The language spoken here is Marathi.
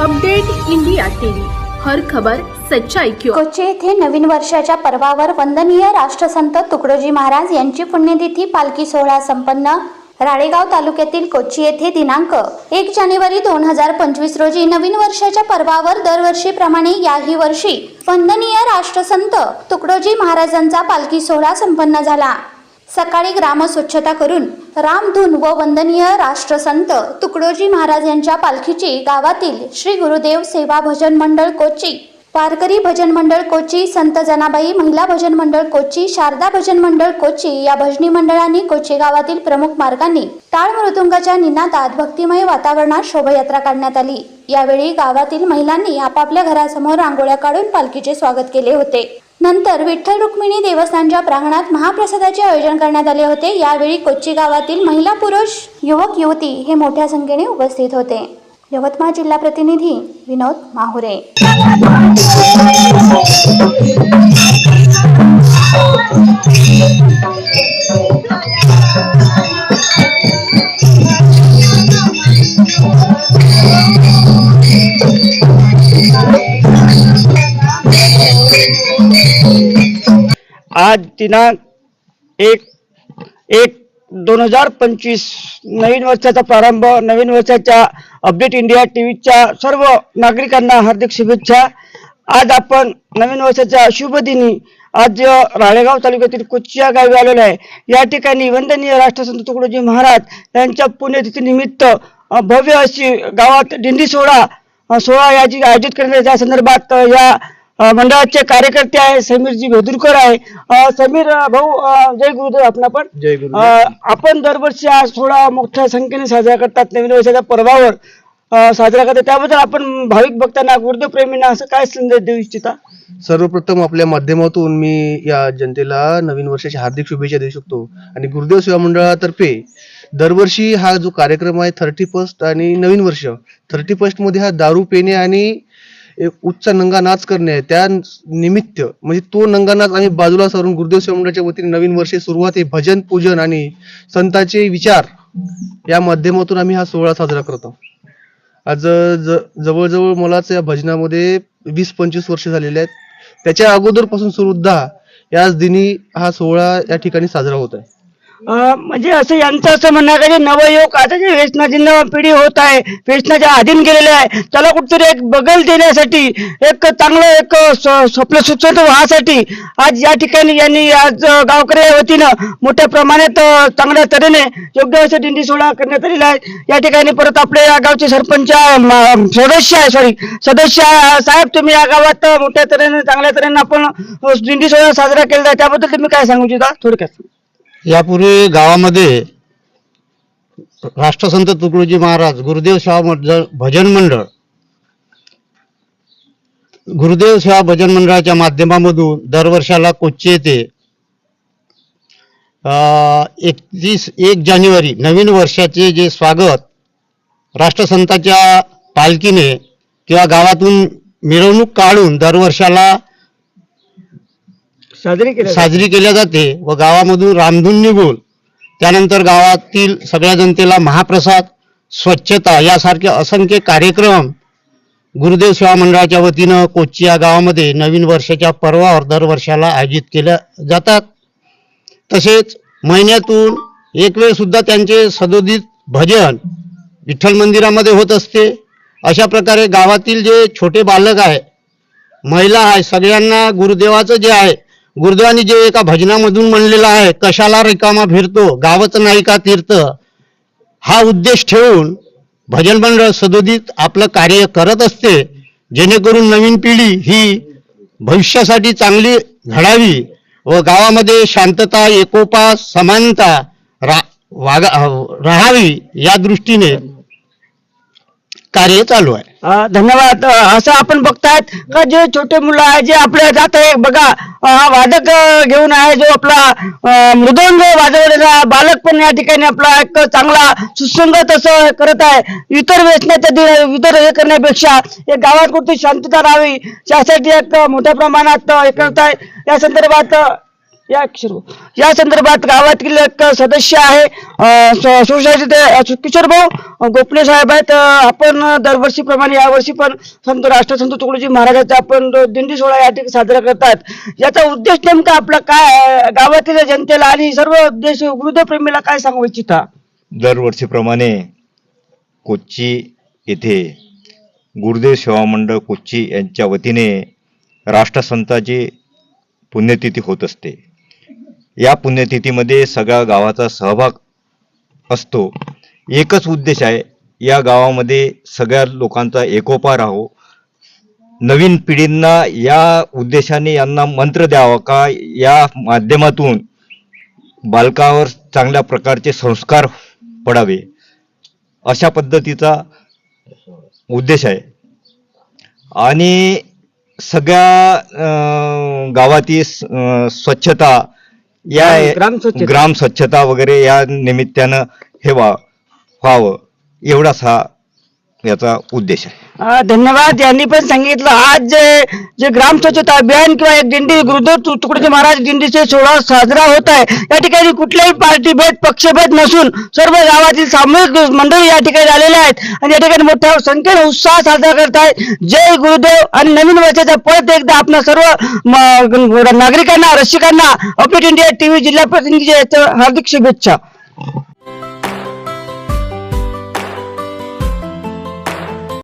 Update India TV. हर खबर सच्चाई क्यों कोची येथे नवीन वर्षाच्या पर्वावर वंदनीय राष्ट्रसंत तुकडोजी महाराज यांची पुण्यतिथी पालखी सोहळा संपन्न. राळेगाव तालुक्यातील कोची येथे दिनांक एक जानेवारी दोन हजार पंचवीस रोजी नवीन वर्षाच्या पर्वावर दरवर्षीप्रमाणे याही वर्षी वंदनीय राष्ट्रसंत तुकडोजी महाराजांचा पालखी सोहळा संपन्न झाला. सकाळी ग्राम स्वच्छता करून रामधून व वंदनीय राष्ट्रसंत तुकडोजी महाराज यांच्या पालखीची गावातील श्री गुरुदेव सेवा भजन मंडळ कोची वारकरी भजन मंडळ कोची संत जनाबाई महिला भजन मंडळ कोची शारदा भजन मंडळ कोची या भजनी मंडळांनी कोची गावातील प्रमुख मार्गांनी टाळ मृदुंगाच्या निनादात भक्तिमय वातावरणात शोभायात्रा काढण्यात आली. यावेळी गावातील महिलांनी आपापल्या घरासमोर रांगोळ्या काढून पालखीचे स्वागत केले होते. नंतर विठ्ठल रुक्मिणी देवस्थानच्या प्रांगणात महाप्रसादाचे आयोजन करण्यात आले होते. यावेळी कोच्ची गावातील महिला पुरुष युवक युवती हे मोठ्या संख्येने उपस्थित होते. यवतमाळ जिल्हा प्रतिनिधी विनोद माहुरे. आज दिनांक एक एक दोन हजार पंचवीस नवीन वर्षाचा प्रारंभ नवीन वर्षाच्या अपडेट इंडिया टीव्हीच्या सर्व नागरिकांना हार्दिक शुभेच्छा. आज आपण नवीन वर्षाच्या शुभ दिनी आज राळेगाव तालुक्यातील कुच्चिया गावी आलेलो आहे या ठिकाणी वंदनीय राष्ट्रसंत तुकडोजी महाराज यांच्या पुण्यतिथी निमित्त भव्य अशी गावात दिंडी सोहळा सोहळा याची आयोजित करण्यात या संदर्भात अ, या मंडळाचे कार्यकर्ते आहे समीरजी भेदुरकर आहे. समीर भाऊ जय गुरुदेव आपण आपण जय गुरुदेव. अ, आपण दरवर्षी हा सोहळा मोठ्या संख्येने साजरा करतात नवीन वर्षाच्या पर्वावर साजरा करतात. त्याबद्दल आपण भाविक भक्तांना गुरुदेव प्रेमींना असं काय संदेश देऊ इच्छिता? सर्वप्रथम आपल्या माध्यमातून मी या जनतेला नवीन वर्षाच्या हार्दिक शुभेच्छा देऊ शकतो. आणि गुरुदेव सेवा मंडळातर्फे दरवर्षी हा जो कार्यक्रम आहे थर्टी फर्स्ट आणि नवीन वर्ष थर्टी फर्स्टमध्ये हा दारू पिणे आणि एक उच्च नंगा नाच करणे आहे. त्या निमित्त म्हणजे तो नंगा नाच आम्ही बाजूला सारून गुरुदेव सेवमंडळाच्या वतीने नवीन वर्षे सुरुवात आहे. भजन पूजन आणि संतांचे विचार या माध्यमातून आम्ही हा सोहळा साजरा करतो आज ज- जवळजवळ मलाच या भजनामध्ये वीस पंचवीस वर्ष झालेले आहेत. त्याच्या अगोदरपासून सुद्धा याच दिनी हा सोहळा या ठिकाणी साजरा होत आहे. म्हणजे असं यांचं असं म्हणणं आहे का जे नवयुवक आता जे व्यसनाची नव पिढी होत आहे व्यसनाच्या अधीन गेलेले आहे त्याला कुठतरी एक बगल देण्यासाठी एक चांगलं एक स्वप्न सुचत व्हासाठी आज या ठिकाणी यांनी आज गावकऱ्या गावकरी वतीनं मोठ्या प्रमाणात चांगल्या तऱ्हेने योग्य असे दिंडी सोहळा करण्यात आलेला आहे. या ठिकाणी परत आपले या गावचे सरपंच सदस्य आहे सॉरी सदस्य साहेब तुम्ही या गावात मोठ्या तऱ्हेने चांगल्या तऱ्हेने आपण दिंडी सोहळा साजरा केला आहे. त्याबद्दल तुम्ही काय सांगू इच्छिता? थोडक्यात. यापूर्वी गावामध्ये राष्ट्रसंत तुकडोजी महाराज गुरुदेव सेवा भजन मंडळ गुरुदेव सेवा भजन मंडळाच्या माध्यमामधून दरवर्षाला कोच्चे येथे एकतीस एक जानेवारी नवीन वर्षाचे जे स्वागत राष्ट्रसंताच्या पालखीने किंवा गावातून मिरवणूक काढून दरवर्षाला साजरी केली साजरी केल्या जाते व गावामधून रामधून निघून त्यानंतर गावातील सगळ्या जनतेला महाप्रसाद स्वच्छता यासारखे असंख्य कार्यक्रम गुरुदेव सेवा मंडळाच्या वतीनं कोच्ची या गावामध्ये नवीन वर्षाच्या पर्वावर दरवर्षाला आयोजित केल्या जातात. तसेच महिन्यातून एक वेळ सुद्धा त्यांचे सदोदित भजन विठ्ठल मंदिरामध्ये होत असते. अशा प्रकारे गावातील जे छोटे बालक आहे महिला आहे सगळ्यांना गुरुदेवाचं जे आहे गुरुदेवानी जे एका भजनामधून म्हणलेलं आहे कशाला रिकामा फिरतो गावच नाही का तीर्थ? हा उद्देश ठेवून भजन मंडळ सदोदित आपलं कार्य करत असते. जेणेकरून नवीन पिढी ही भविष्यासाठी चांगली घडावी व गावामध्ये शांतता एकोपा समानता रा वागा राहावी या दृष्टीने कार्य चालू आहे. धन्यवाद. असं आपण बघतायत का जे छोटे मुलं आहे जे आपल्या जात आहे बघा हा वादक घेऊन आहे जो आपला मृदंग वाजवलेला बालक पण या ठिकाणी आपला एक चांगला सुसंगत असं करत आहे. इतर वेचण्याच्या दि- इतर हे करण्यापेक्षा एक गावात कुठे शांतता राहावी यासाठी एक मोठ्या प्रमाणात हे करत आहे या संदर्भात या किशोर या संदर्भात गावातील एक सदस्य आहे सुशासित किशोर भाऊ. गोपले साहेब आहेत. आपण दरवर्षीप्रमाणे यावर्षी पण संत राष्ट्रसंत तुकडोजी महाराजांचा आपण दिंडी सोहळा या ठिकाणी साजरा करतात. याचा उद्देश नेमका आपला काय गावातील जनतेला आणि सर्व उद्देश वृद्धप्रेमीला काय सांगू इच्छिता? दरवर्षीप्रमाणे कोच्ची येथे गुरुदेव सेवा मंडळ कोच्ची यांच्या वतीने राष्ट्रसंताची पुण्यतिथी होत असते. या पुण्यतिथीमध्ये सगळ्या गावाचा सहभाग असतो. एकच उद्देश आहे या गावामध्ये सगळ्या लोकांचा एकोपा राहो. नवीन पिढींना या उद्देशाने यांना मंत्र द्यावा का? या माध्यमातून बालकावर चांगल्या प्रकारचे संस्कार पडावे. अशा पद्धतीचा उद्देश आहे. आणि सगळ्या गावातील स्वच्छता या ग्राम स्वच्छता. ग्राम स्वच्छता वगैरे या निमित्तानं हे व्हा व्हावं एवढाच हा याचा उद्देश आहे धन्यवाद. यांनी पण सांगितलं आज जे जे ग्राम स्वच्छता अभियान किंवा एक दिंडी गुरुदेव तु- तुकडोजी महाराज दिंडीचे सोहळा साजरा होत आहे. या ठिकाणी कुठल्याही पार्टी भेद पक्षभेद नसून सर्व गावातील सामूहिक मंडळी या ठिकाणी आलेले आहेत. आणि या ठिकाणी मोठ्या संख्येने उत्साह साजरा करत आहेत. जय गुरुदेव. आणि नवीन वर्षाचा परत एकदा आपण सर्व नागरिकांना रसिकांना अपडेट इंडिया टीव्ही जिल्हा प्रतिनिधी हार्दिक शुभेच्छा.